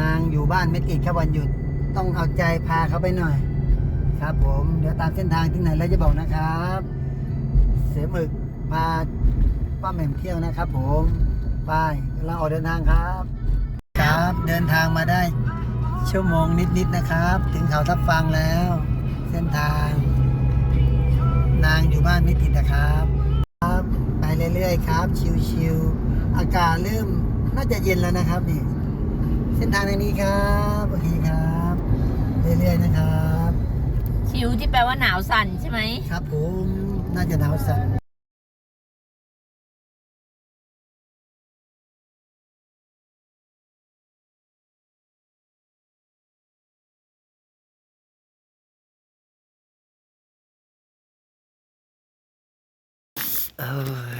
นางอยู่บ้านไม่ติดครับวันหยุดต้องเอาใจพาเขาไปหน่อย ครับผมเดี๋ยวตามเส้นทางที่ไหนแล้วจะบอกนะครับ เสหมึกพาป้าแหม่มเที่ยวนะครับ ผมไปกำลังออกเดินทางครับ ครับเดินทางมาได้ ชั่วโมงนิดๆนะครับ ถึงเขาทับฟังแล้ว เส้นทาง นางอยู่บ้านไม่ติดนะครับ ครับไปเรื่อยๆครับ ชิวๆอากาศเริ่มน่าจะเย็นแล้วนะครับนี่ เส้นทางในนี้ครับโอเคครับ เรื่อยๆนะครับ ชิวที่แปลว่าหนาวสั่นใช่ไหม ครับผมน่าจะหนาวสั่นเอ้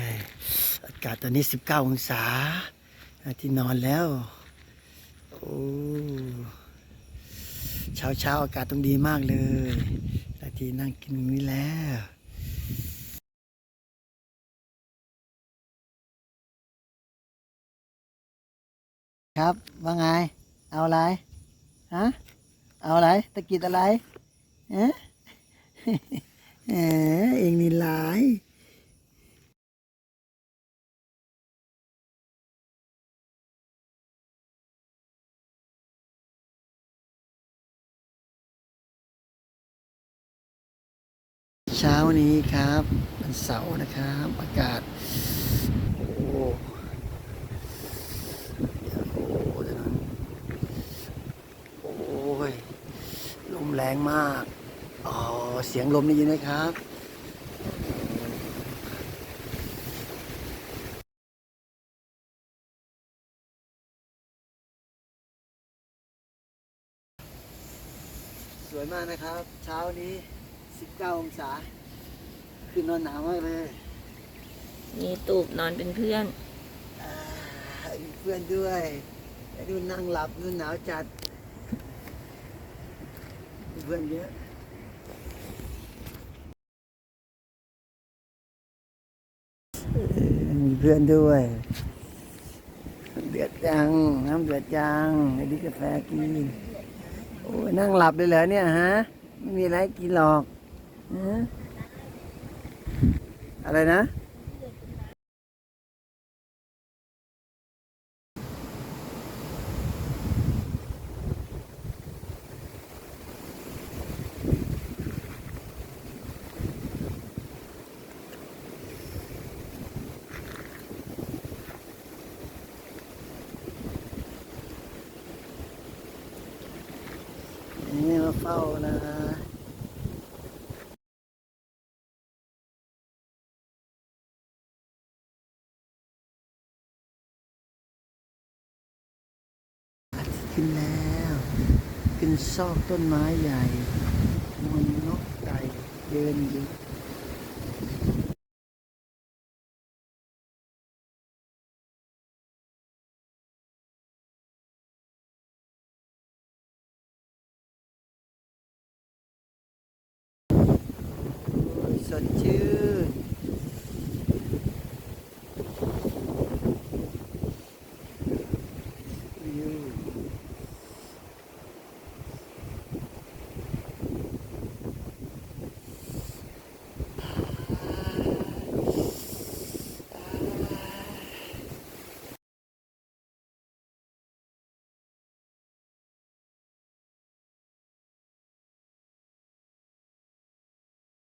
ยอากาศตอนนี้ 19 องศา ที่นอนแล้ว โอ้เช้าเช้าอากาศต้องดีมากเลยแต่ที่นั่งกินนี้แล้วครับว่าไง เอาอะไรฮะเอาอะไรตะกิดอะไรเอ๊ะเออเองนี่หลาย เช้านี้ครับวันเสาร์นะครับ อากาศ โอ้โหโอ้โหถนนโอ้ยลมแรงมากอ๋อเสียงลมได้ยินไหมครับสวยมากนะครับ เช้านี้ 19 องศา คือนอนหนาวมากเลยมีตูบนอนเป็นเพื่อน อ่ามีเพื่อนด้วยไอ้ดูนั่งหลับดูหนาวจัดมีเพื่อนเยอะเออมีเพื่อนด้วยเดือดจังน้ำเดือดจังไอ้ดิกาแฟกินโอ้ยนั่งหลับเลยเหรอเนี่ยฮะ ไม่มีอะไรกินหรอกฮะ อะไรนะ นี่มาเฝ้านะ ขึ้นแล้วขึ้นซอกต้นไม้ใหญ่มนนกไก่เดินอยู่